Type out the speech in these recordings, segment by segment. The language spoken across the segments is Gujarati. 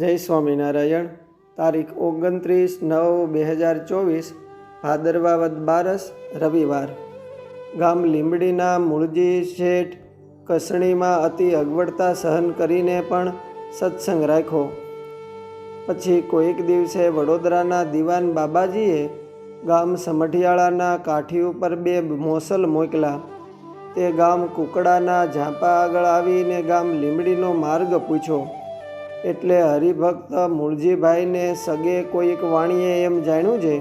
જય સ્વામિનારાયણ. તારીખ ઓગણત્રીસ નવ બે હજાર ચોવીસ ભાદરવા વદ બારસ, રવિવાર. ગામ લીંબડીના મૂળજી શેઠ કસણીમાં અતિ અગવડતા સહન કરીને પણ સત્સંગ રાખ્યો. પછી કોઈક દિવસે વડોદરાના દિવાન બાબાજીએ ગામ સમઢિયાળાના કાઠી ઉપર બે મોસલ મોકલા. તે ગામ કુકડાના ઝાંપા આગળ આવીને ગામ લીંબડીનો માર્ગ પૂછ્યો. એટલે હરિભક્ત મૂળજીભાઈને સગે કોઈક વાણીએ એમ જાણ્યું છે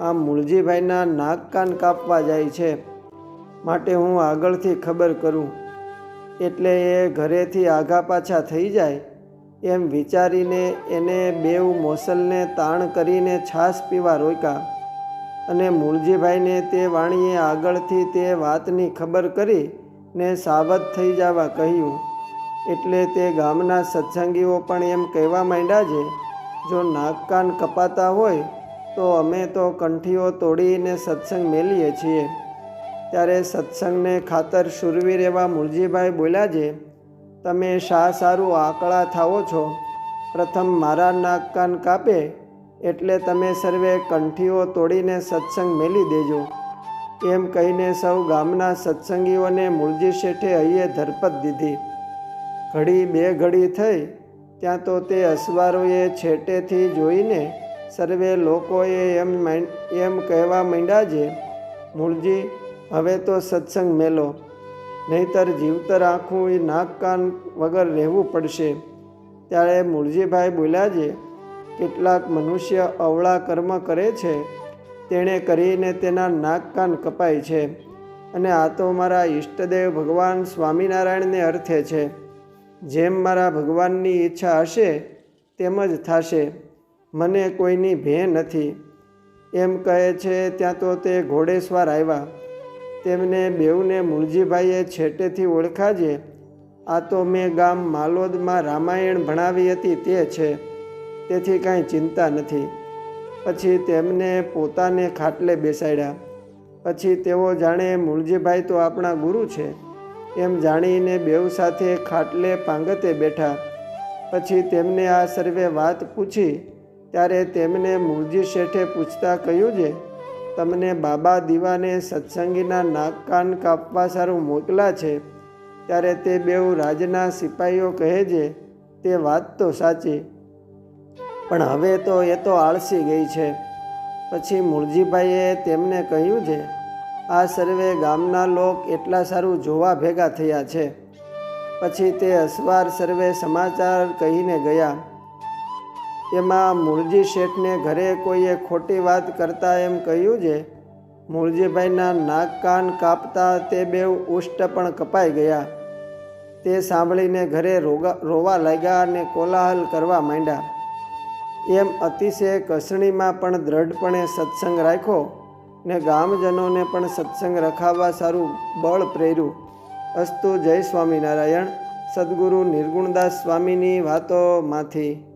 આ મૂળજીભાઈના નાક કાન કાપવા જાય છે, માટે હું આગળથી ખબર કરું. એટલે એ ઘરેથી આઘા પાછા થઈ જાય, એમ વિચારીને એને બેવ મોસલને તાણ કરીને છાશ પીવા રોક્યા. અને મૂળજીભાઈને તે વાણીએ આગળથી તે વાતની ખબર કરી ને સાવધ થઈ જવા કહ્યું. એટલે તે ગામના સત્સંગીઓ પણ એમ કહેવા માંડ્યા છે, જો નાક કાન કપાતા હોય, તો અમે તો કંઠીઓ તોડીને સત્સંગ મેલીએ છીએ. ત્યારે સત્સંગને ખાતર શુરવીર એવા મુરજીભાઈ બોલ્યા છે, તમે શા સારું આકળા થાઓ છો? પ્રથમ મારા નાક કાન કાપે, એટલે તમે સર્વે કંઠીઓ તોડીને સત્સંગ મેલી દેજો. એમ કહીને સૌ ગામના સત્સંગીઓને મૂળજી શેઠે હૈયે ધરપત દીધી. ઘડી બે ઘડી થઈ, ત્યાં તો તે અસવારોએ છેટેથી જોઈને સર્વે લોકોએ એમ એમ કહેવા માંડ્યા છે, મૂળજી, હવે તો સત્સંગ મેલો. નહીતર જીવતર આખું એ નાક કાન વગર રહેવું પડશે. ત્યારે મૂળજીભાઈ બોલ્યા છે, કેટલાક મનુષ્ય અવળા કર્મ કરે છે, તેણે કરીને તેના નાક કાન કપાય છે. અને આ તો મારા ઈષ્ટદેવ ભગવાન સ્વામિનારાયણને અર્થે છે. જેમ મારા ભગવાનની ઈચ્છા હશે, તેમ જ થશે. મને કોઈની ભે નથી. એમ કહે છે, ત્યાં તો તે ઘોડેસ્વાર આવ્યા. તેમને બેઉને મૂળજીભાઈએ છેટેથી ઓળખાજે. આ તો મેં ગામ માલોદમાં રામાયણ ભણાવી હતી તે છે. તેથી કાંઈ ચિંતા નથી. પછી તેમને પોતાને ખાટલે બેસાડ્યા. પછી તેઓ જાણે મૂળજીભાઈ તો આપણા ગુરુ છે. એમ જાણીને બેઉ સાથે ખાટલે પાંગતે બેઠા. પછી તેમને આ સર્વે વાત પૂછી, ત્યારે તેમને મૂળજી શેઠે પૂછતા કહ્યું છે તમને બાબા દીવાને સત્સંગીના નાક કાન કાપવા સારું મોકલા છે. ત્યારે તે બેઉ રાજના સિપાહીઓ કહે છે તે વાત તો સાચી, પણ હવે તો એ તો આળસી ગઈ છે. પછી મૂળજીભાઈએ તેમને કહ્યું છે આ સર્વે ગામના લોક એટલા સારું જોવા ભેગા થયા છે. પછી તે અસવાર સર્વે સમાચાર કહીને ગયા. એમાં મૂળજી શેઠને ઘરે કોઈએ ખોટી વાત કરતા એમ કહ્યું છે મૂળજીભાઈના નાક કાન કાપતા તે બેવ ઉષ્ટ પણ કપાઈ ગયા. તે સાંભળીને ઘરે રોગા, રોવા લાગ્યા અને કોલાહલ કરવા માંડ્યા. એમ અતિશય કસણીમાં પણ દ્રઢપણે સત્સંગ રાખ્યો. ને ગામજનોને પણ સત્સંગ રખાવવા સારું બળ પ્રેર્યું. અસ્તુ જય સ્વામિનારાયણ. સદગુરુ નિર્ગુણદાસ સ્વામીની વાતોમાંથી.